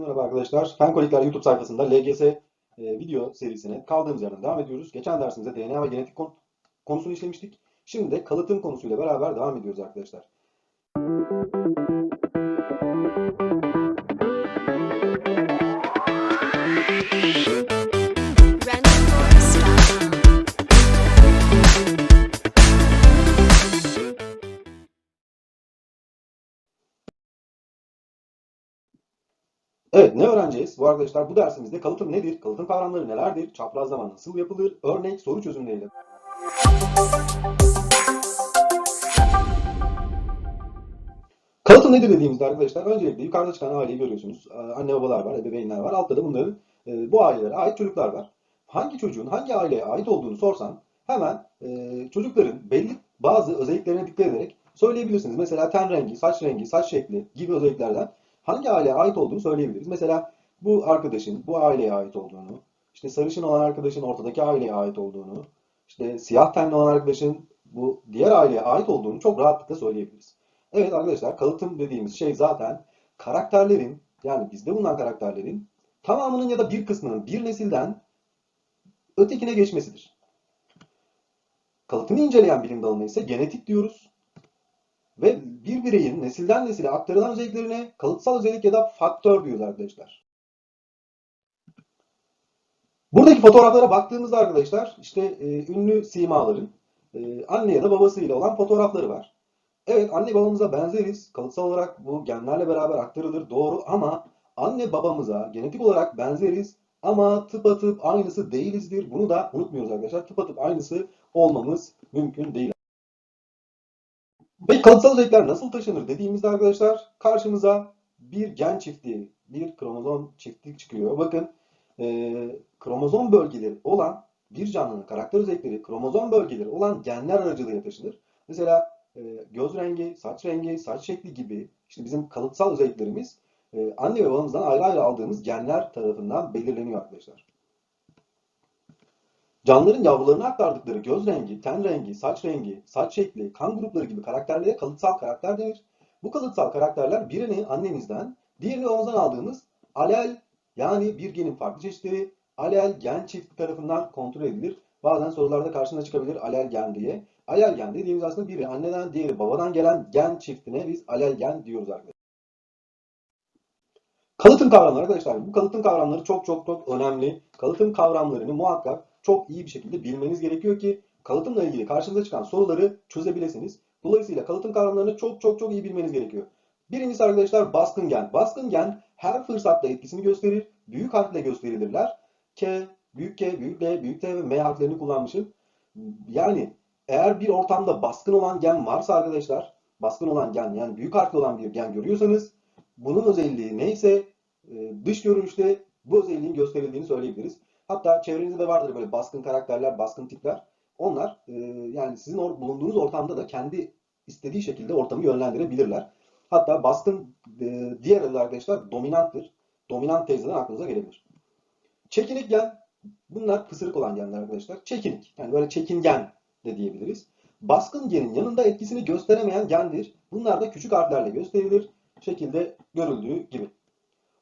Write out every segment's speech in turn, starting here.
merhaba arkadaşlar. Fen Kolikler YouTube sayfasında LGS e, video serisine kaldığımız yerden devam ediyoruz. Geçen dersimizde DNA ve genetik kon- konusunu işlemiştik. Şimdi de kalıtım konusuyla beraber devam ediyoruz arkadaşlar. Evet ne öğreneceğiz? Bu arkadaşlar bu dersimizde kalıtım nedir? Kalıtım kavramları nelerdir? Çaprazlama nasıl yapılır? Örnek soru çözümleriyle. Kalıtım nedir dediğimizde arkadaşlar öncelikle yukarıda çıkan aileyi görüyorsunuz. Ee, Anne babalar var, ebeveynler var. Altta da bunların e, bu ailelere ait çocuklar var. Hangi çocuğun hangi aileye ait olduğunu sorsan hemen e, çocukların belli bazı özelliklerine dikkat ederek söyleyebilirsiniz. Mesela ten rengi, saç rengi, saç şekli gibi özelliklerden hangi aileye ait olduğunu söyleyebiliriz. Mesela bu arkadaşın bu aileye ait olduğunu, işte sarışın olan arkadaşın ortadaki aileye ait olduğunu, işte siyah tenli olan arkadaşın bu diğer aileye ait olduğunu çok rahatlıkla söyleyebiliriz. Evet arkadaşlar kalıtım dediğimiz şey zaten karakterlerin yani bizde bulunan karakterlerin tamamının ya da bir kısmının bir nesilden ötekine geçmesidir. Kalıtımı inceleyen bilim dalına ise genetik diyoruz. Ve bir bireyin nesilden nesile aktarılan özelliklerine kalıtsal özellik ya da faktör diyoruz arkadaşlar. Buradaki fotoğraflara baktığımızda arkadaşlar işte e, ünlü simaların e, anne ya da babasıyla olan fotoğrafları var. Evet anne babamıza benzeriz. Kalıtsal olarak bu genlerle beraber aktarılır doğru ama anne babamıza genetik olarak benzeriz ama tıpatıp aynısı değilizdir. Bunu da unutmuyoruz arkadaşlar. Tıpatıp aynısı olmamız mümkün değil. Peki kalıtsal özellikler nasıl taşınır dediğimizde arkadaşlar karşımıza bir gen çiftliği, bir kromozom çiftlik çıkıyor. Bakın e, kromozom bölgeleri olan bir canlının karakter özellikleri kromozom bölgeleri olan genler aracılığıyla taşınır. Mesela e, göz rengi, saç rengi, saç şekli gibi işte bizim kalıtsal özelliklerimiz e, anne ve babamızdan ayrı ayrı aldığımız genler tarafından belirleniyor arkadaşlar. Canlıların yavrularına aktardıkları göz rengi, ten rengi, saç rengi, saç şekli, kan grupları gibi karakterlere kalıtsal karakter denir. Bu kalıtsal karakterler birini annemizden, diğerini babamızdan aldığımız alel yani bir genin farklı çeşitleri alel gen çift tarafından kontrol edilir. Bazen sorularda karşına çıkabilir alel gen diye. Alel gen dediğimiz aslında biri anneden diğeri babadan gelen gen çiftine biz alel gen diyoruz arkadaşlar. Kalıtım kavramları arkadaşlar bu kalıtım kavramları çok çok çok önemli. Kalıtım kavramlarını muhakkak çok iyi bir şekilde bilmeniz gerekiyor ki kalıtımla ilgili karşınıza çıkan soruları çözebilirsiniz. Dolayısıyla kalıtım kavramlarını çok çok çok iyi bilmeniz gerekiyor. Birincisi arkadaşlar baskın gen. Baskın gen her fırsatta etkisini gösterir. Büyük harfle gösterilirler. K, büyük K, büyük L, büyük T ve M harflerini kullanmışım. Yani eğer bir ortamda baskın olan gen varsa arkadaşlar, baskın olan gen yani büyük harfli olan bir gen görüyorsanız bunun özelliği neyse e, dış görünüşte bu özelliğin gösterildiğini söyleyebiliriz. Hatta çevrenizde de vardır böyle baskın karakterler, baskın tipler. Onlar e, yani sizin or- bulunduğunuz ortamda da kendi istediği şekilde ortamı yönlendirebilirler. Hatta baskın e, diğer adı arkadaşlar dominanttır. Dominant teyzeden aklınıza gelebilir. Çekinik gen bunlar pısırık olan genler arkadaşlar. Çekinik yani böyle çekingen de diyebiliriz. Baskın genin yanında etkisini gösteremeyen gendir. Bunlar da küçük harflerle gösterilir. Şekilde görüldüğü gibi.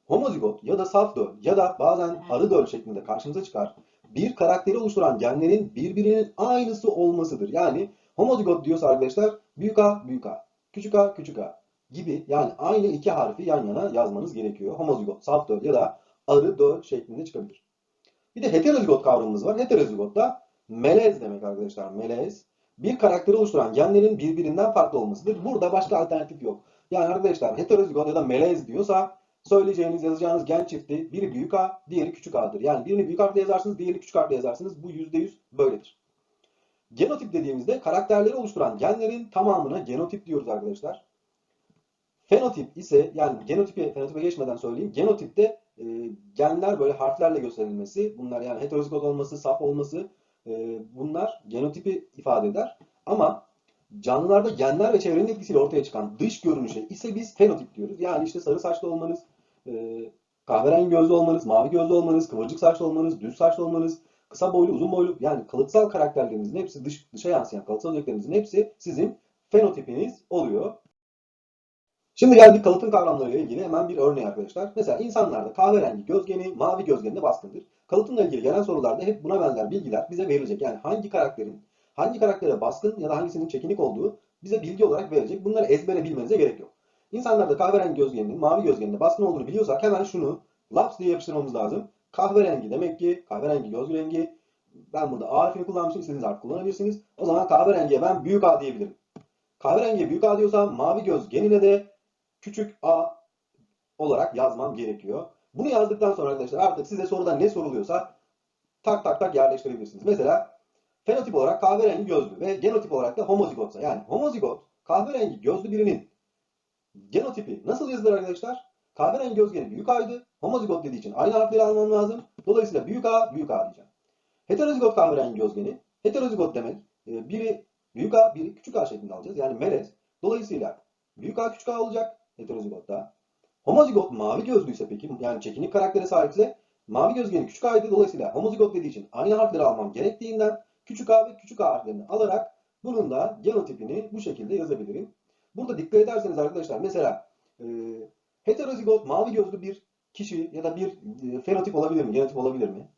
Homozigot ya da saf döl ya da bazen arı döl şeklinde karşımıza çıkar. Bir karakteri oluşturan genlerin birbirinin aynısı olmasıdır. Yani homozigot diyorsa arkadaşlar büyük A, büyük A, küçük A, küçük A gibi yani aynı iki harfi yan yana yazmanız gerekiyor. Homozigot, saf döl ya da arı döl şeklinde çıkabilir. Bir de heterozigot kavramımız var. Heterozigot da melez demek arkadaşlar. Melez. Bir karakteri oluşturan genlerin birbirinden farklı olmasıdır. Burada başka alternatif yok. Yani arkadaşlar heterozigot ya da melez diyorsa söyleyeceğiniz, yazacağınız gen çifti biri büyük A, diğeri küçük A'dır. Yani birini büyük harfle yazarsınız, diğerini küçük harfle yazarsınız. Bu %100 böyledir. Genotip dediğimizde karakterleri oluşturan genlerin tamamına genotip diyoruz arkadaşlar. Fenotip ise yani genotipe, fenotipe geçmeden söyleyeyim. Genotipte e, genler böyle harflerle gösterilmesi, bunlar yani heterozigot olması, saf olması e, bunlar genotipi ifade eder. Ama canlılarda genler ve çevrenin etkisiyle ortaya çıkan dış görünüşe ise biz fenotip diyoruz. Yani işte sarı saçlı olmanız, kahverengi gözlü olmanız, mavi gözlü olmanız, kıvırcık saçlı olmanız, düz saçlı olmanız, kısa boylu, uzun boylu yani kalıtsal karakterlerinizin hepsi dış, dışa yansıyan kalıtsal özelliklerinizin hepsi sizin fenotipiniz oluyor. Şimdi geldik kalıtım kavramlarıyla ilgili hemen bir örneği arkadaşlar. Mesela insanlarda kahverengi gözgeni, mavi gözgenine baskındır. Kalıtımla ilgili gelen sorularda hep buna benzer bilgiler bize verilecek. Yani hangi karakterin, hangi karaktere baskın ya da hangisinin çekinik olduğu bize bilgi olarak verecek. Bunları ezbere bilmenize gerek yok. İnsanlarda kahverengi gözgeninin, mavi gözgenine baskın olduğunu biliyorsak hemen şunu laps diye yapıştırmamız lazım. Kahverengi demek ki kahverengi göz rengi. Ben burada A harfini kullanmışım. İstediğiniz harf kullanabilirsiniz. O zaman kahverengiye ben büyük A diyebilirim. Kahverengiye büyük A diyorsam mavi göz genine de küçük a olarak yazmam gerekiyor. Bunu yazdıktan sonra arkadaşlar artık size soruda ne soruluyorsa tak tak tak yerleştirebilirsiniz. Mesela fenotip olarak kahverengi gözlü ve genotip olarak da homozigotsa yani homozigot kahverengi gözlü birinin genotipi nasıl yazılır arkadaşlar? Kahverengi gözgeni büyük A'ydı. Homozigot dediği için aynı harfleri almam lazım. Dolayısıyla büyük A, büyük A diyeceğim. Heterozigot kahverengi gözgeni. Heterozigot demek e, biri büyük A, biri küçük A şeklinde alacağız. Yani melez. Dolayısıyla büyük A küçük A olacak heterozigotta. Homozigot mavi gözlüyse peki yani çekinik karaktere sahipse mavi gözgeni küçük A'ydı. Dolayısıyla homozigot dediği için aynı harfleri almam gerektiğinden küçük A ve küçük A harflerini alarak bunun da genotipini bu şekilde yazabilirim. Burada dikkat ederseniz arkadaşlar mesela e, heterozigot mavi gözlü bir kişi ya da bir e, fenotip olabilir mi? Genotip olabilir mi?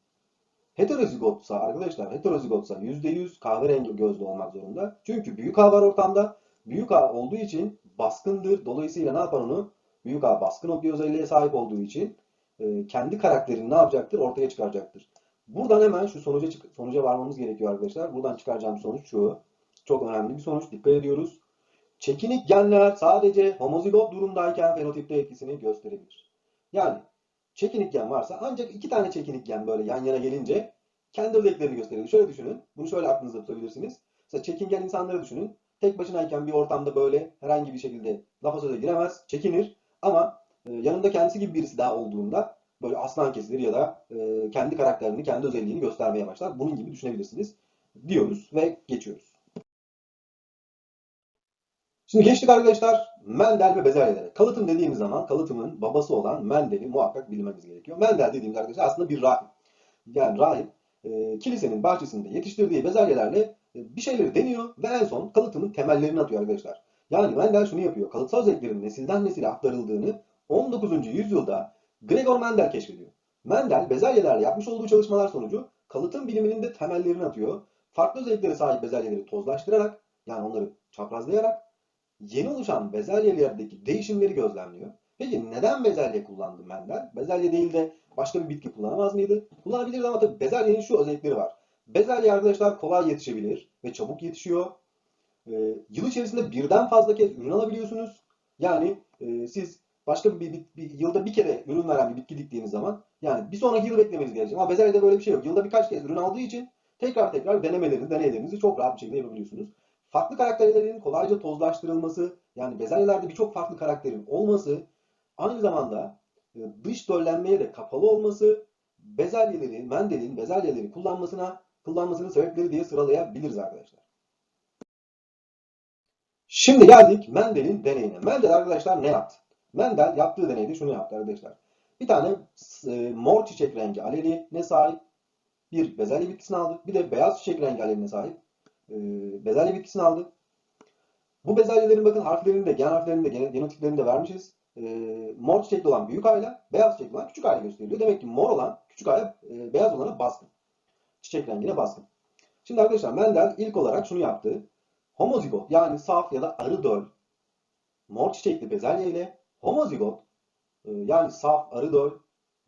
Heterozigotsa arkadaşlar heterozigotsa %100 kahverengi gözlü olmak zorunda. Çünkü büyük A var ortamda. Büyük A olduğu için baskındır. Dolayısıyla ne yapar onu? Büyük A baskın okey özelliğe sahip olduğu için e, kendi karakterini ne yapacaktır? Ortaya çıkaracaktır. Buradan hemen şu sonuca sonuca varmamız gerekiyor arkadaşlar. Buradan çıkaracağım sonuç şu. Çok önemli bir sonuç. Dikkat ediyoruz. Çekinik genler sadece homozigot durumdayken fenotipte etkisini gösterebilir. Yani çekinik gen varsa ancak iki tane çekinik gen böyle yan yana gelince kendi özelliklerini gösterir. Şöyle düşünün. Bunu şöyle aklınızda tutabilirsiniz. Mesela çekingen insanları düşünün. Tek başınayken bir ortamda böyle herhangi bir şekilde lafa söze giremez, çekinir. Ama e, yanında kendisi gibi birisi daha olduğunda böyle aslan kesilir ya da e, kendi karakterini, kendi özelliğini göstermeye başlar. Bunun gibi düşünebilirsiniz diyoruz ve geçiyoruz. Şimdi geçtik arkadaşlar Mendel ve bezelyelere. Kalıtım dediğimiz zaman kalıtımın babası olan Mendel'i muhakkak bilmemiz gerekiyor. Mendel dediğimiz arkadaşlar aslında bir rahip. Yani rahip e, kilisenin bahçesinde yetiştirdiği bezelyelerle e, bir şeyleri deniyor ve en son kalıtımın temellerini atıyor arkadaşlar. Yani Mendel şunu yapıyor. Kalıtsal özelliklerin nesilden nesile aktarıldığını 19. yüzyılda Gregor Mendel keşfediyor. Mendel bezelyelerle yapmış olduğu çalışmalar sonucu kalıtım biliminin de temellerini atıyor. Farklı özelliklere sahip bezelyeleri tozlaştırarak yani onları çaprazlayarak yeni oluşan bezelyelerdeki değişimleri gözlemliyor. Peki neden bezelye kullandı Mendel? Bezelye değil de başka bir bitki kullanamaz mıydı? Kullanabilirdi ama tabii bezelyenin şu özellikleri var. Bezelye arkadaşlar kolay yetişebilir ve çabuk yetişiyor. Ee, yıl içerisinde birden fazla kez ürün alabiliyorsunuz. Yani e, siz başka bir, bir, bir yılda bir kere ürün veren bir bitki diktiğiniz zaman yani bir sonraki yıl beklemeniz gerekecek. Ama bezelyede böyle bir şey yok. Yılda birkaç kez ürün aldığı için tekrar tekrar denemelerinizi, deneylerinizi çok rahat bir şekilde yapabiliyorsunuz. Farklı karakterlerin kolayca tozlaştırılması, yani bezelyelerde birçok farklı karakterin olması, aynı zamanda e, dış döllenmeye de kapalı olması, bezelyeleri, Mendel'in bezelyeleri kullanmasına kullanmasının sebepleri diye sıralayabiliriz arkadaşlar. Şimdi geldik Mendel'in deneyine. Mendel arkadaşlar ne yaptı? Mendel yaptığı deneyde şunu yaptı arkadaşlar. Bir tane e, mor çiçek rengi aleline sahip bir bezelye bitkisini aldı. Bir de beyaz çiçek rengi aleline sahip e, bezelye bitkisini aldı. Bu bezelyelerin bakın harflerini de, gen harflerini de, genotiplerini de vermişiz. E, mor çiçekli olan büyük ayla, beyaz çiçekli olan küçük ayla gösteriliyor. Demek ki mor olan küçük ayla, e, beyaz olana baskın. Çiçek rengine baskın. Şimdi arkadaşlar Mendel ilk olarak şunu yaptı. Homozigot yani saf ya da arı döl mor çiçekli bezelye ile homozigot e, yani saf arı döl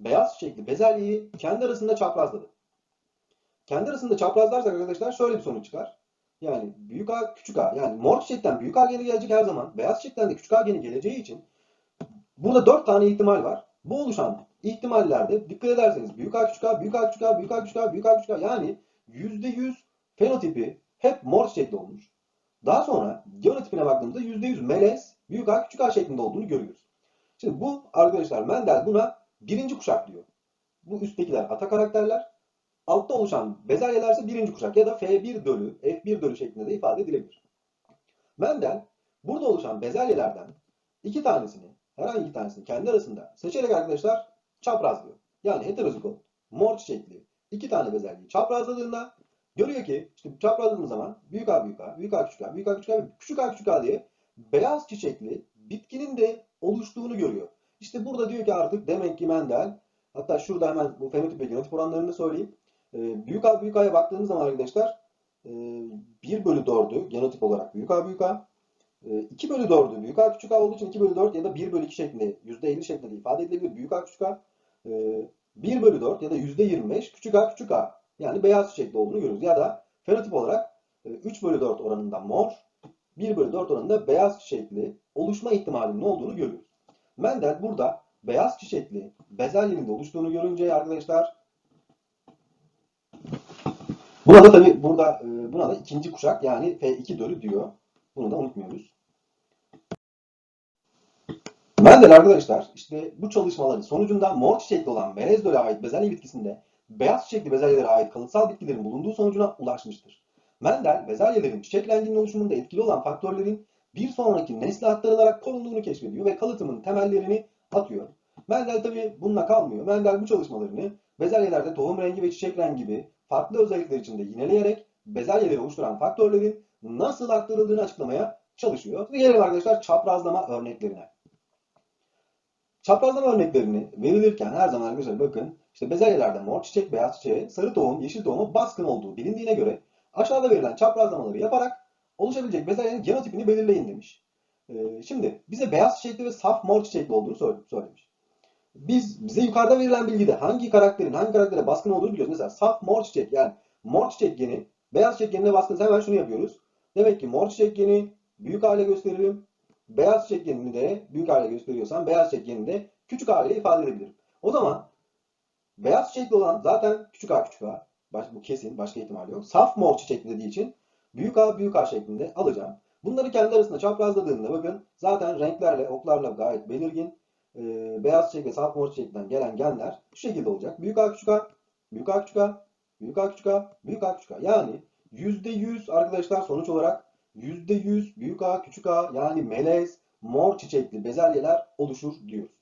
beyaz çiçekli bezelyeyi kendi arasında çaprazladı. Kendi arasında çaprazlarsak arkadaşlar şöyle bir sonuç çıkar. Yani büyük A küçük A yani mor çiçekten büyük A geni gelecek her zaman. Beyaz çiçekten de küçük A geni geleceği için burada dört tane ihtimal var. Bu oluşan ihtimallerde dikkat ederseniz büyük A küçük A, büyük A küçük A, büyük A küçük A, büyük A küçük A yani %100 fenotipi hep mor çiçekli olmuş. Daha sonra genotipine baktığımızda %100 melez, büyük A küçük A şeklinde olduğunu görüyoruz. Şimdi bu arkadaşlar Mendel buna birinci kuşak diyor. Bu üsttekiler ata karakterler. Altta oluşan bezelyeler ise birinci kuşak ya da F1 dölü, F1 dölü şeklinde de ifade edilebilir. Mendel burada oluşan bezelyelerden iki tanesini, herhangi iki tanesini kendi arasında seçerek arkadaşlar çaprazlıyor. Yani heterozigot, mor çiçekli iki tane bezelyeyi çaprazladığında görüyor ki işte çaprazladığımız zaman büyük A büyük A, büyük A küçük A, büyük A küçük A, küçük A küçük A diye beyaz çiçekli bitkinin de oluştuğunu görüyor. İşte burada diyor ki artık demek ki Mendel hatta şurada hemen bu fenotip ve genotip oranlarını söyleyeyim. Ee, büyük A büyük A'ya baktığımız zaman arkadaşlar e, 1 bölü 4'ü genotip olarak büyük A büyük A. E, 2 bölü 4'ü büyük A küçük A olduğu için 2 bölü 4 ya da 1 bölü 2 şeklinde %50 şeklinde ifade edilebilir. Büyük A küçük A. E, 1 bölü 4 ya da %25 küçük A küçük A. Yani beyaz çiçekli olduğunu görüyoruz. Ya da fenotip olarak e, 3 bölü 4 oranında mor, 1 bölü 4 oranında beyaz çiçekli oluşma ihtimalinin olduğunu görüyoruz. Mendel burada beyaz çiçekli bezelyenin de oluştuğunu görünce arkadaşlar buna da tabi burada e, buna da ikinci kuşak yani F2 dölü diyor. Bunu da unutmuyoruz. Mendel arkadaşlar işte bu çalışmaların sonucunda mor çiçekli olan melez ait bezelye bitkisinde beyaz çiçekli bezelyelere ait kalıtsal bitkilerin bulunduğu sonucuna ulaşmıştır. Mendel bezelyelerin çiçek oluşumunda etkili olan faktörlerin bir sonraki nesle aktarılarak korunduğunu keşfediyor ve kalıtımın temellerini atıyor. Mendel tabi bununla kalmıyor. Mendel bu çalışmalarını bezelyelerde tohum rengi ve çiçek rengi gibi farklı özellikler içinde yineleyerek bezelyeleri oluşturan faktörlerin nasıl aktarıldığını açıklamaya çalışıyor. Ve gelelim arkadaşlar çaprazlama örneklerine. Çaprazlama örneklerini verilirken her zaman arkadaşlar bakın işte bezelyelerde mor çiçek, beyaz çiçeğe, sarı tohum, yeşil tohumu baskın olduğu bilindiğine göre aşağıda verilen çaprazlamaları yaparak oluşabilecek bezelyenin genotipini belirleyin demiş. Ee, şimdi bize beyaz çiçekli ve saf mor çiçekli olduğunu söylemiş. Biz bize yukarıda verilen bilgide hangi karakterin hangi karaktere baskın olduğunu biliyoruz. Mesela saf mor çiçek yani mor çiçek geni beyaz çiçek genine baskınsa hemen şunu yapıyoruz. Demek ki mor çiçek geni büyük hale gösteririm. Beyaz çiçek genini de büyük hale gösteriyorsam beyaz çiçek genini de küçük hale ifade edebilirim. O zaman beyaz çiçekli olan zaten küçük a küçük a. Baş, bu kesin başka ihtimal yok. Saf mor çiçekli dediği için büyük a büyük a şeklinde alacağım. Bunları kendi arasında çaprazladığımda bakın zaten renklerle oklarla gayet belirgin. Ee, beyaz çiçek ve saf mor çiçekten gelen genler şu şekilde olacak. Büyük a küçük a, büyük a küçük a, büyük a küçük a, büyük a küçük a. Yani %100 arkadaşlar sonuç olarak %100 büyük A küçük A yani melez mor çiçekli bezelyeler oluşur diyoruz.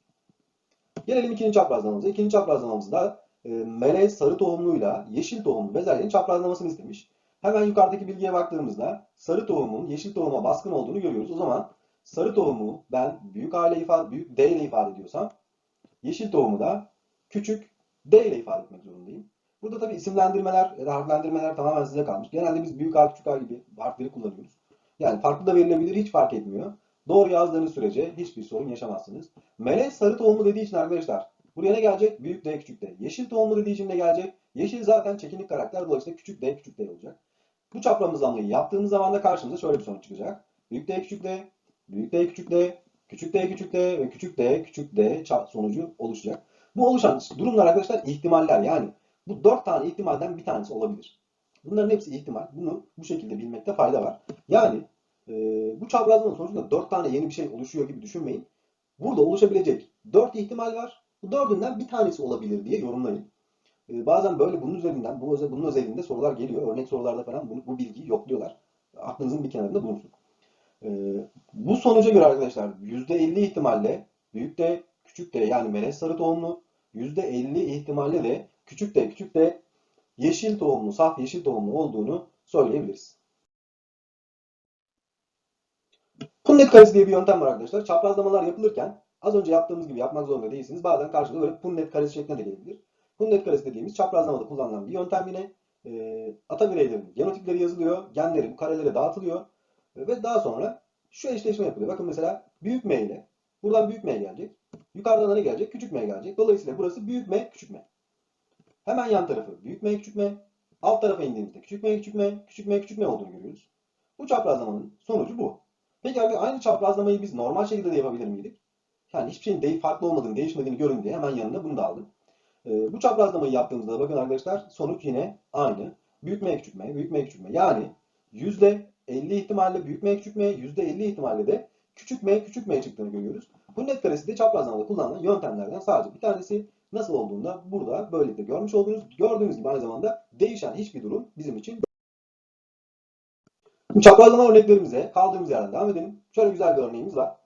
Gelelim ikinci çaprazlamamıza. İkinci çaprazlamamızda e, melez sarı tohumluyla yeşil tohumlu bezelyenin çaprazlamasını istemiş. Hemen yukarıdaki bilgiye baktığımızda sarı tohumun yeşil tohuma baskın olduğunu görüyoruz. O zaman sarı tohumu ben büyük A ile ifade, büyük D ile ifade ediyorsam yeşil tohumu da küçük D ile ifade etmek zorundayım. Burada tabii isimlendirmeler ya da harflendirmeler tamamen size kalmış. Genelde biz büyük A küçük A gibi harfleri kullanıyoruz. Yani farklı da verilebilir hiç fark etmiyor. Doğru yazdığınız sürece hiçbir sorun yaşamazsınız. Melez sarı tohumlu dediği için arkadaşlar buraya ne gelecek? Büyük D küçük D. Yeşil tohumlu dediği için ne gelecek? Yeşil zaten çekinik karakter dolayısıyla küçük D küçük D olacak. Bu çaprazlamayı yaptığımız zaman da karşımıza şöyle bir sonuç çıkacak. Büyük D küçük D, büyük D küçük D, küçük D küçük D ve küçük D küçük D sonucu oluşacak. Bu oluşan durumlar arkadaşlar ihtimaller yani bu dört tane ihtimalden bir tanesi olabilir. Bunların hepsi ihtimal. Bunu bu şekilde bilmekte fayda var. Yani e, bu çaprazlamanın sonucunda dört tane yeni bir şey oluşuyor gibi düşünmeyin. Burada oluşabilecek dört ihtimal var. Bu dördünden bir tanesi olabilir diye yorumlayın. E, bazen böyle bunun üzerinden, bu bunun özelinde sorular geliyor. Örnek sorularda falan bunu, bu bilgiyi yokluyorlar. Aklınızın bir kenarında bulunsun. E, bu sonuca göre arkadaşlar %50 ihtimalle büyük de küçük de yani melez sarı tohumlu %50 ihtimalle de küçük de küçük de yeşil tohumlu, saf yeşil tohumlu olduğunu söyleyebiliriz. Punnet karesi diye bir yöntem var arkadaşlar. Çaprazlamalar yapılırken az önce yaptığımız gibi yapmak zorunda değilsiniz. Bazen karşınıza böyle punnet karesi şeklinde de gelebilir. Punnet karesi dediğimiz çaprazlamada kullanılan bir yöntem yine. E, ata bireylerin genotipleri yazılıyor. Genleri bu karelere dağıtılıyor. Ve daha sonra şu eşleşme yapılıyor. Bakın mesela büyük M ile buradan büyük M gelecek. Yukarıdan ne gelecek? Küçük M gelecek. Dolayısıyla burası büyük M, küçük M. Hemen yan tarafı büyük M, küçük M. Alt tarafa indiğimizde küçük M, küçük M, küçük M, küçük M olduğunu görüyoruz. Bu çaprazlamanın sonucu bu. Peki abi aynı çaprazlamayı biz normal şekilde de yapabilir miydik? Yani hiçbir şeyin değil, farklı olmadığını, değişmediğini görün diye hemen yanında bunu da aldım. Ee, bu çaprazlamayı yaptığımızda bakın arkadaşlar sonuç yine aynı. Büyük M, küçük M, büyük M, küçük M. Yani %50 ihtimalle büyük M, küçük M, %50 ihtimalle de küçük M, küçük M çıktığını görüyoruz. Bu net karesi de çaprazlamada kullanılan yöntemlerden sadece bir tanesi. Nasıl olduğunda burada böylelikle görmüş olduğunuz, gördüğünüz gibi aynı zamanda değişen hiçbir durum bizim için. Çaprazlama örneklerimize kaldığımız yerden devam edelim. Şöyle güzel bir örneğimiz var.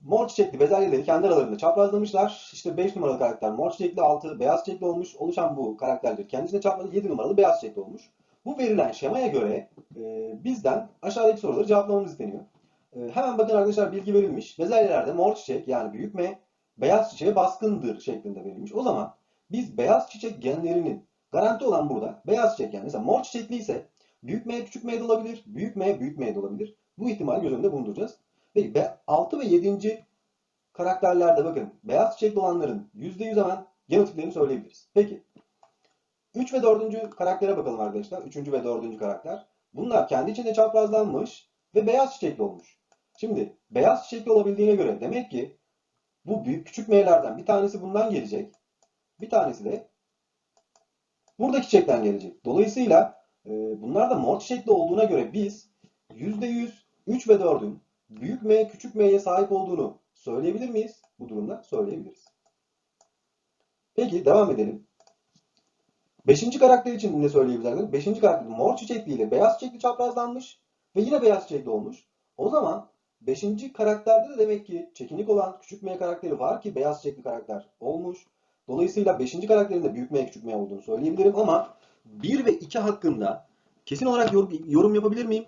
Mor çiçekli bezelyeleri kendi aralarında çaprazlamışlar. İşte 5 numaralı karakter mor çiçekli, 6 beyaz çiçekli olmuş. Oluşan bu karakterleri kendisine çaprazladı. 7 numaralı beyaz çiçekli olmuş. Bu verilen şemaya göre e, bizden aşağıdaki soruları cevaplamamız isteniyor. Ee, hemen bakın arkadaşlar bilgi verilmiş. Bezelyelerde mor çiçek yani büyük M beyaz çiçeğe baskındır şeklinde verilmiş. O zaman biz beyaz çiçek genlerinin garanti olan burada beyaz çiçek yani mesela mor çiçekli ise büyük M küçük M de olabilir. Büyük M büyük M de olabilir. Bu ihtimali göz önünde bulunduracağız. Ve 6 ve 7. karakterlerde bakın beyaz çiçekli olanların %100 hemen genotiplerini söyleyebiliriz. Peki 3 ve 4. karaktere bakalım arkadaşlar. 3. ve 4. karakter. Bunlar kendi içinde çaprazlanmış ve beyaz çiçekli olmuş. Şimdi beyaz çiçekli olabildiğine göre demek ki bu büyük küçük M'lerden bir tanesi bundan gelecek. Bir tanesi de buradaki çiçekten gelecek. Dolayısıyla e, bunlar da mor çiçekli olduğuna göre biz %100 3 ve 4'ün büyük M küçük M'ye sahip olduğunu söyleyebilir miyiz? Bu durumda söyleyebiliriz. Peki devam edelim. Beşinci karakter için ne söyleyebiliriz arkadaşlar? Beşinci karakter mor çiçekli ile beyaz çiçekli çaprazlanmış ve yine beyaz çiçekli olmuş. O zaman beşinci karakterde de demek ki çekinik olan küçük M karakteri var ki beyaz çiçekli karakter olmuş. Dolayısıyla beşinci karakterin de büyük M küçük M olduğunu söyleyebilirim ama 1 ve 2 hakkında kesin olarak yorum, yorum yapabilir miyim?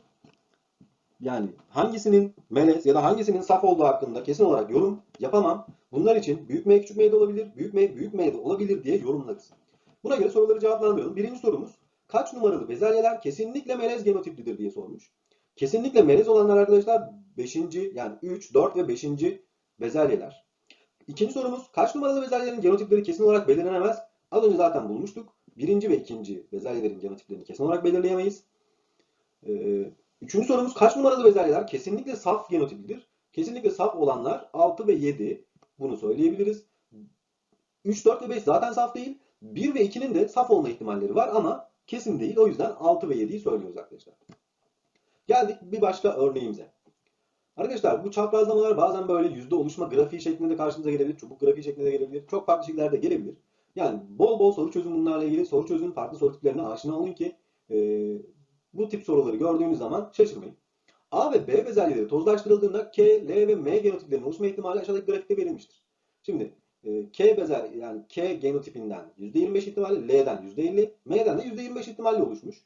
Yani hangisinin melez ya da hangisinin saf olduğu hakkında kesin olarak yorum yapamam. Bunlar için büyük M küçük M de olabilir, büyük M büyük M de olabilir diye yorumlarız. Buna göre soruları cevaplandıralım. Birinci sorumuz kaç numaralı bezelyeler kesinlikle melez genotiplidir diye sormuş. Kesinlikle melez olanlar arkadaşlar 5. yani 3, 4 ve 5. bezelyeler. İkinci sorumuz kaç numaralı bezelyelerin genotipleri kesin olarak belirlenemez? Az önce zaten bulmuştuk. Birinci ve ikinci bezelyelerin genotiplerini kesin olarak belirleyemeyiz. Ee, üçüncü sorumuz kaç numaralı bezelyeler kesinlikle saf genotiplidir? Kesinlikle saf olanlar 6 ve 7. Bunu söyleyebiliriz. 3, 4 ve 5 zaten saf değil. 1 ve 2'nin de saf olma ihtimalleri var ama kesin değil. O yüzden 6 ve 7'yi söylüyoruz arkadaşlar. Geldik bir başka örneğimize. Arkadaşlar bu çaprazlamalar bazen böyle yüzde oluşma grafiği şeklinde de karşımıza gelebilir. Çubuk grafiği şeklinde de gelebilir. Çok farklı şekillerde gelebilir. Yani bol bol soru çözün bunlarla ilgili. Soru çözün, farklı soru tiplerine aşina olun ki e, bu tip soruları gördüğünüz zaman şaşırmayın. A ve B bezelyeleri tozlaştırıldığında K, L ve M genotiplerinin oluşma ihtimali aşağıdaki grafikte verilmiştir. Şimdi e, K bezel yani K genotipinden %25 ihtimalle, L'den %50, M'den de %25 ihtimalle oluşmuş.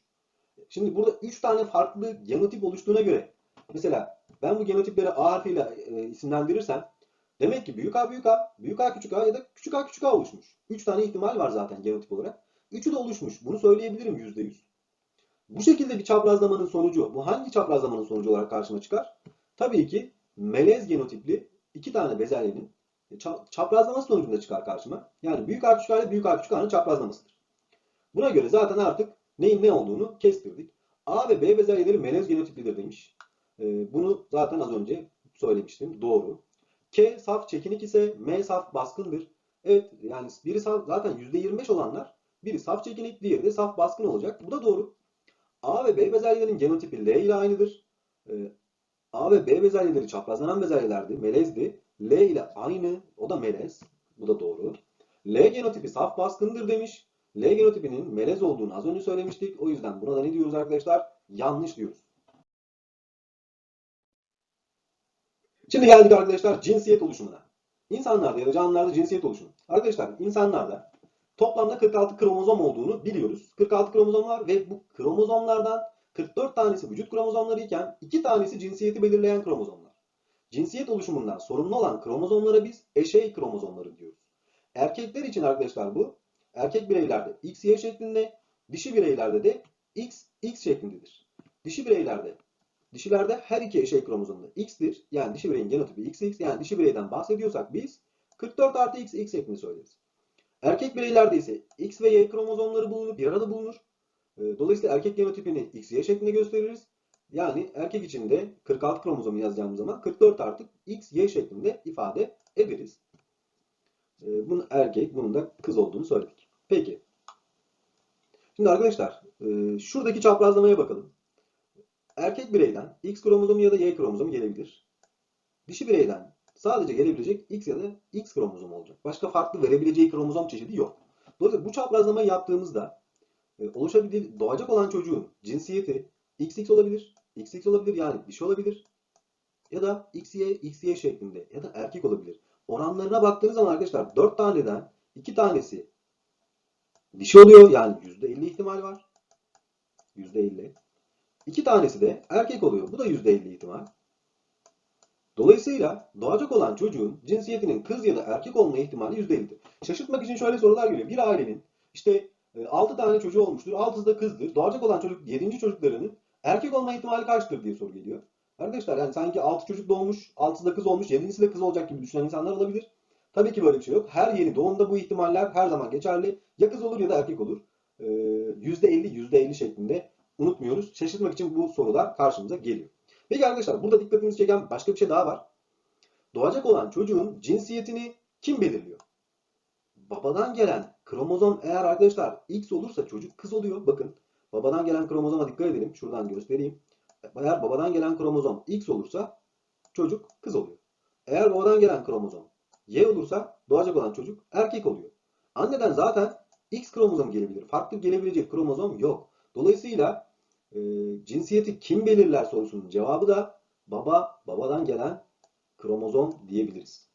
Şimdi burada 3 tane farklı genotip oluştuğuna göre mesela ben bu genotipleri A harfiyle e, isimlendirirsem demek ki büyük A büyük A, büyük A küçük A ya da küçük A küçük A oluşmuş. 3 tane ihtimal var zaten genotip olarak. Üçü de oluşmuş. Bunu söyleyebilirim %100. Bu şekilde bir çaprazlamanın sonucu, bu hangi çaprazlamanın sonucu olarak karşıma çıkar? Tabii ki melez genotipli iki tane bezelyenin çaprazlaması sonucunda çıkar karşıma. Yani büyük A küçük A büyük A küçük A'nın çaprazlamasıdır. Buna göre zaten artık neyin ne olduğunu kestirdik. A ve B bezelyeleri melez genotiplidir demiş. Ee, bunu zaten az önce söylemiştim. Doğru. K saf çekinik ise M saf baskındır. Evet yani biri saf, zaten %25 olanlar biri saf çekinik diğeri de saf baskın olacak. Bu da doğru. A ve B bezelyelerin genotipi L ile aynıdır. Ee, A ve B bezelyeleri çaprazlanan bezelyelerdi, melezdi. L ile aynı, o da melez. Bu da doğru. L genotipi saf baskındır demiş. L genotipinin melez olduğunu az önce söylemiştik. O yüzden buna da ne diyoruz arkadaşlar? Yanlış diyoruz. Şimdi geldik arkadaşlar cinsiyet oluşumuna. İnsanlarda ya da canlılarda cinsiyet oluşumu. Arkadaşlar insanlarda toplamda 46 kromozom olduğunu biliyoruz. 46 kromozom var ve bu kromozomlardan 44 tanesi vücut kromozomları iken 2 tanesi cinsiyeti belirleyen kromozomlar. Cinsiyet oluşumundan sorumlu olan kromozomlara biz eşey kromozomları diyoruz. Erkekler için arkadaşlar bu erkek bireylerde XY şeklinde, dişi bireylerde de XX şeklindedir. Dişi bireylerde Dişilerde her iki eşey kromozomda X'tir. Yani dişi bireyin genotipi XX. Yani dişi bireyden bahsediyorsak biz 44 artı X, X şeklinde söyleriz. Erkek bireylerde ise X ve Y kromozomları bulunur, bir arada bulunur. Dolayısıyla erkek genotipini XY şeklinde gösteririz. Yani erkek için de 46 kromozomu yazacağımız zaman 44 artı XY şeklinde ifade ederiz. Bunun erkek, bunun da kız olduğunu söyledik. Peki. Şimdi arkadaşlar şuradaki çaprazlamaya bakalım. Erkek bireyden X kromozomu ya da Y kromozomu gelebilir. Dişi bireyden sadece gelebilecek X ya da X kromozomu olacak. Başka farklı verebileceği kromozom çeşidi yok. Dolayısıyla bu çaprazlamayı yaptığımızda e, oluşabilecek, doğacak olan çocuğun cinsiyeti XX olabilir, XX olabilir yani dişi olabilir ya da XY, XY şeklinde ya da erkek olabilir. Oranlarına baktığınız zaman arkadaşlar 4 taneden 2 tanesi dişi oluyor yani %50 ihtimal var. %50. İki tanesi de erkek oluyor. Bu da %50 ihtimal. Dolayısıyla doğacak olan çocuğun cinsiyetinin kız ya da erkek olma ihtimali %50'dir. Şaşırtmak için şöyle sorular geliyor. Bir ailenin işte 6 tane çocuğu olmuştur. 6'sı da kızdır. Doğacak olan çocuk 7. çocuklarının erkek olma ihtimali kaçtır diye soru geliyor. Arkadaşlar yani sanki 6 çocuk doğmuş, 6'sı da kız olmuş, 7'si de kız olacak gibi düşünen insanlar olabilir. Tabii ki böyle bir şey yok. Her yeni doğumda bu ihtimaller her zaman geçerli. Ya kız olur ya da erkek olur. Ee, %50 %50 şeklinde unutmuyoruz. Şaşırtmak için bu sorular karşımıza geliyor. Peki arkadaşlar burada dikkatinizi çeken başka bir şey daha var. Doğacak olan çocuğun cinsiyetini kim belirliyor? Babadan gelen kromozom eğer arkadaşlar X olursa çocuk kız oluyor. Bakın babadan gelen kromozoma dikkat edelim. Şuradan göstereyim. Eğer babadan gelen kromozom X olursa çocuk kız oluyor. Eğer babadan gelen kromozom Y olursa doğacak olan çocuk erkek oluyor. Anneden zaten X kromozom gelebilir. Farklı gelebilecek kromozom yok. Dolayısıyla e, cinsiyeti kim belirler sorusunun cevabı da baba, babadan gelen kromozom diyebiliriz.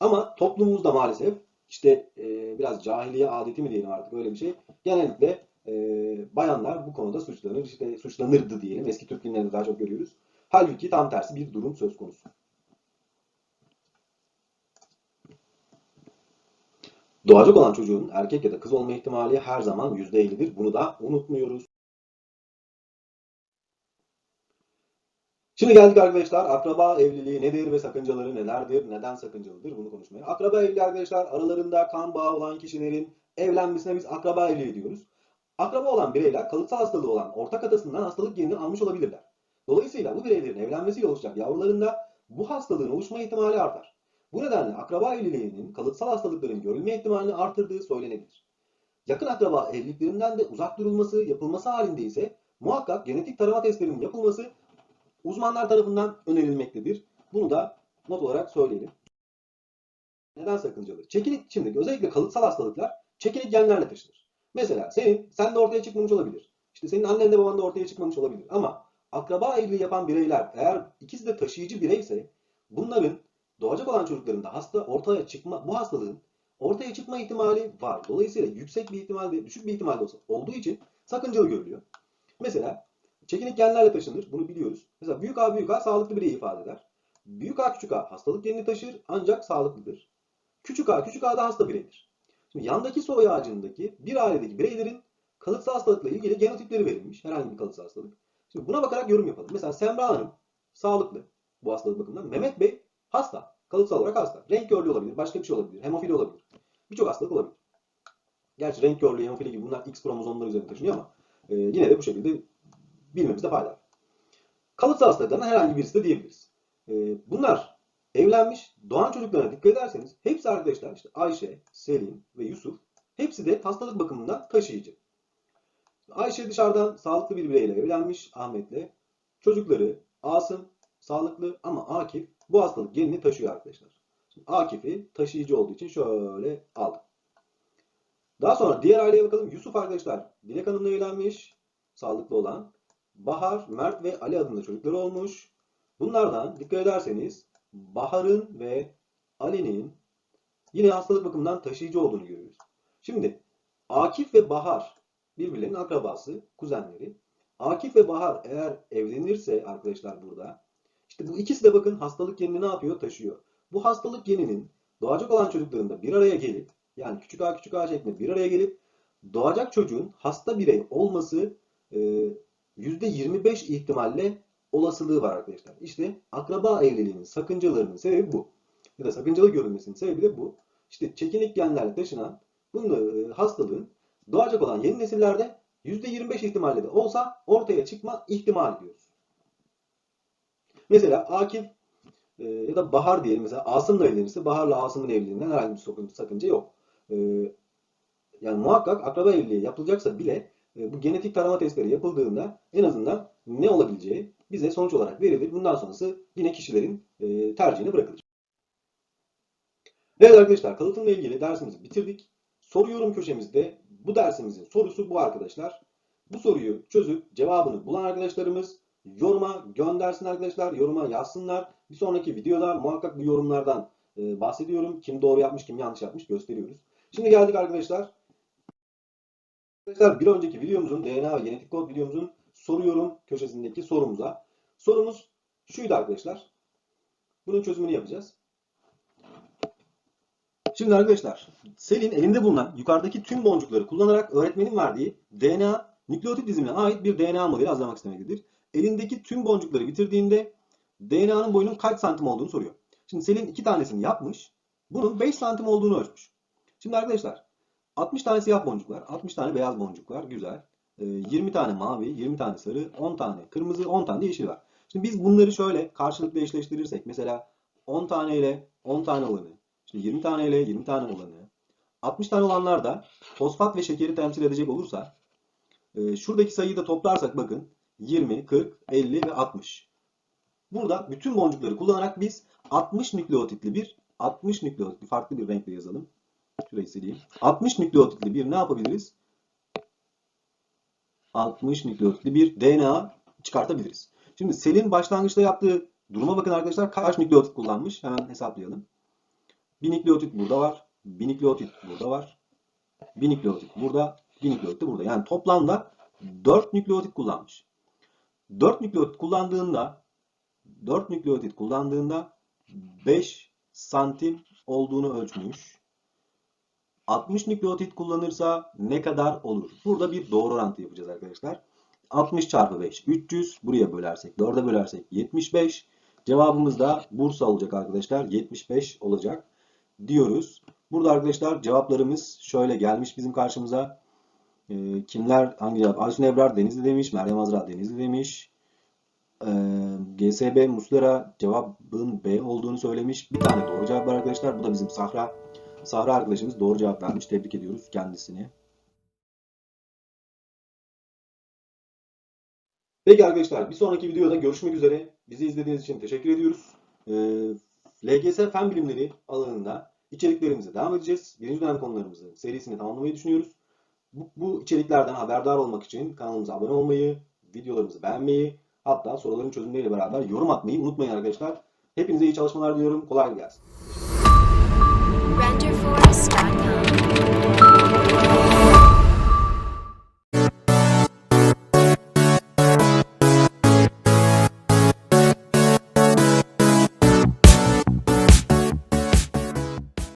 Ama toplumumuzda maalesef işte e, biraz cahiliye adeti mi diyelim artık öyle bir şey. Genellikle e, bayanlar bu konuda suçlanır, işte suçlanırdı diyelim. Eski Türk filmlerinde daha çok görüyoruz. Halbuki tam tersi bir durum söz konusu. Doğacak olan çocuğun erkek ya da kız olma ihtimali her zaman %50'dir. Bunu da unutmuyoruz. Şimdi geldik arkadaşlar akraba evliliği nedir ve sakıncaları nelerdir, neden sakıncalıdır bunu konuşmaya. Akraba evliliği arkadaşlar aralarında kan bağı olan kişilerin evlenmesine biz akraba evliliği diyoruz. Akraba olan bireyler kalıtsal hastalığı olan ortak atasından hastalık genini almış olabilirler. Dolayısıyla bu bireylerin evlenmesiyle oluşacak yavrularında bu hastalığın oluşma ihtimali artar. Bu nedenle akraba evliliğinin kalıtsal hastalıkların görülme ihtimalini artırdığı söylenebilir. Yakın akraba evliliklerinden de uzak durulması, yapılması halinde ise muhakkak genetik tarama testlerinin yapılması uzmanlar tarafından önerilmektedir. Bunu da not olarak söyleyelim. Neden sakıncalı? Çekinik şimdi özellikle kalıtsal hastalıklar çekinik genlerle taşınır. Mesela senin sen de ortaya çıkmamış olabilir. İşte senin annen de baban da ortaya çıkmamış olabilir. Ama akraba evliliği yapan bireyler eğer ikisi de taşıyıcı bireyse bunların doğacak olan çocuklarında hasta ortaya çıkma bu hastalığın ortaya çıkma ihtimali var. Dolayısıyla yüksek bir ihtimal ve düşük bir ihtimal olsa olduğu için sakıncalı görülüyor. Mesela çekinik genlerle taşınır. Bunu biliyoruz. Mesela büyük A büyük A sağlıklı bireyi ifade eder. Büyük A küçük A hastalık genini taşır ancak sağlıklıdır. Küçük A küçük A da hasta bireydir. Şimdi yandaki soy ağacındaki bir ailedeki bireylerin kalıtsal hastalıkla ilgili genotipleri verilmiş. Herhangi bir kalıtsal hastalık. Şimdi buna bakarak yorum yapalım. Mesela Semra Hanım sağlıklı bu hastalık bakımından. Mehmet Bey hasta. Kalıtsal olarak hasta. Renk körlüğü olabilir. Başka bir şey olabilir. Hemofili olabilir. Birçok hastalık olabilir. Gerçi renk körlüğü, hemofili gibi bunlar X kromozomları üzerinde taşınıyor ama e, yine de bu şekilde bilmemizde fayda var. Kalıtsal hastalıklardan herhangi birisi de diyebiliriz. E, bunlar evlenmiş, doğan çocuklarına dikkat ederseniz hepsi arkadaşlar işte Ayşe, Selim ve Yusuf hepsi de hastalık bakımından taşıyıcı. Ayşe dışarıdan sağlıklı bir bireyle evlenmiş Ahmet'le. Çocukları Asım sağlıklı ama Akif bu hastalık genini taşıyor arkadaşlar. Şimdi Akif'i taşıyıcı olduğu için şöyle aldım. Daha sonra diğer aileye bakalım. Yusuf arkadaşlar Dilek Hanım'la evlenmiş. Sağlıklı olan. Bahar, Mert ve Ali adında çocukları olmuş. Bunlardan dikkat ederseniz Bahar'ın ve Ali'nin yine hastalık bakımından taşıyıcı olduğunu görüyoruz. Şimdi Akif ve Bahar birbirlerinin akrabası, kuzenleri. Akif ve Bahar eğer evlenirse arkadaşlar burada işte bu ikisi de bakın hastalık genini ne yapıyor? Taşıyor. Bu hastalık geninin doğacak olan çocuklarında bir araya gelip yani küçük a küçük a şeklinde bir araya gelip doğacak çocuğun hasta birey olması e, %25 ihtimalle olasılığı var arkadaşlar. İşte akraba evliliğinin sakıncalarının sebebi bu. Ya da sakıncalı görülmesinin sebebi de bu. İşte çekinik genlerle taşınan bunun hastalığın doğacak olan yeni nesillerde %25 ihtimalle de olsa ortaya çıkma ihtimali diyoruz. Mesela Akif e, ya da Bahar diyelim mesela Asım'la evlenirse Bahar'la Asım'ın evliliğinden herhangi bir sakınca yok. E, yani muhakkak akraba evliliği yapılacaksa bile e, bu genetik tarama testleri yapıldığında en azından ne olabileceği bize sonuç olarak verilir. Bundan sonrası yine kişilerin e, tercihine bırakılır. Evet arkadaşlar kalıtımla ilgili dersimizi bitirdik. Soru yorum köşemizde bu dersimizin sorusu bu arkadaşlar. Bu soruyu çözüp cevabını bulan arkadaşlarımız yoruma göndersin arkadaşlar. Yoruma yazsınlar. Bir sonraki videoda muhakkak bu yorumlardan e, bahsediyorum. Kim doğru yapmış, kim yanlış yapmış gösteriyoruz. Şimdi geldik arkadaşlar. Arkadaşlar bir önceki videomuzun DNA ve genetik kod videomuzun soru yorum köşesindeki sorumuza. Sorumuz şuydu arkadaşlar. Bunun çözümünü yapacağız. Şimdi arkadaşlar, Selin elinde bulunan yukarıdaki tüm boncukları kullanarak öğretmenin verdiği DNA nükleotit dizimine ait bir DNA modeli hazırlamak istemektedir. Elindeki tüm boncukları bitirdiğinde DNA'nın boyunun kaç santim olduğunu soruyor. Şimdi Selin iki tanesini yapmış. Bunun 5 santim olduğunu ölçmüş. Şimdi arkadaşlar 60 tane siyah boncuk var. 60 tane beyaz boncuk var. Güzel. Ee, 20 tane mavi, 20 tane sarı, 10 tane kırmızı, 10 tane de yeşil var. Şimdi biz bunları şöyle karşılıklı eşleştirirsek mesela 10 tane ile 10 tane olanı, işte 20 tane ile 20 tane olanı, 60 tane olanlar da fosfat ve şekeri temsil edecek olursa e, şuradaki sayıyı da toplarsak bakın 20, 40, 50 ve 60. Burada bütün boncukları kullanarak biz 60 nükleotitli bir 60 nükleotitli farklı bir renkle yazalım. Şurayı sileyim. 60 nükleotitli bir ne yapabiliriz? 60 nükleotitli bir DNA çıkartabiliriz. Şimdi Selin başlangıçta yaptığı duruma bakın arkadaşlar. Kaç nükleotit kullanmış? Hemen hesaplayalım. Bir nükleotit burada var. Bir nükleotit burada var. Bir nükleotit burada. Bir nükleotit burada. Yani toplamda 4 nükleotit kullanmış. 4 nükleotit kullandığında 4 nükleotit kullandığında 5 santim olduğunu ölçmüş. 60 nükleotit kullanırsa ne kadar olur? Burada bir doğru orantı yapacağız arkadaşlar. 60 çarpı 5 300. Buraya bölersek 4'e bölersek 75. Cevabımız da Bursa olacak arkadaşlar. 75 olacak diyoruz. Burada arkadaşlar cevaplarımız şöyle gelmiş bizim karşımıza. Ee, kimler hangi cevap? Aysun Ebrar Denizli demiş. Meryem Azra Denizli demiş. Ee, GSB Muslera cevabın B olduğunu söylemiş. Bir tane doğru cevap var arkadaşlar. Bu da bizim Sahra. Sahra arkadaşımız doğru cevap vermiş. Tebrik ediyoruz kendisini. Peki arkadaşlar bir sonraki videoda görüşmek üzere. Bizi izlediğiniz için teşekkür ediyoruz. Ee, LGS Fen Bilimleri alanında içeriklerimize devam edeceğiz. Birinci dönem konularımızın serisini tamamlamayı düşünüyoruz. Bu, bu içeriklerden haberdar olmak için kanalımıza abone olmayı, videolarımızı beğenmeyi, hatta soruların çözümleriyle beraber yorum atmayı unutmayın arkadaşlar. Hepinize iyi çalışmalar diliyorum. Kolay gelsin. renderforest.com.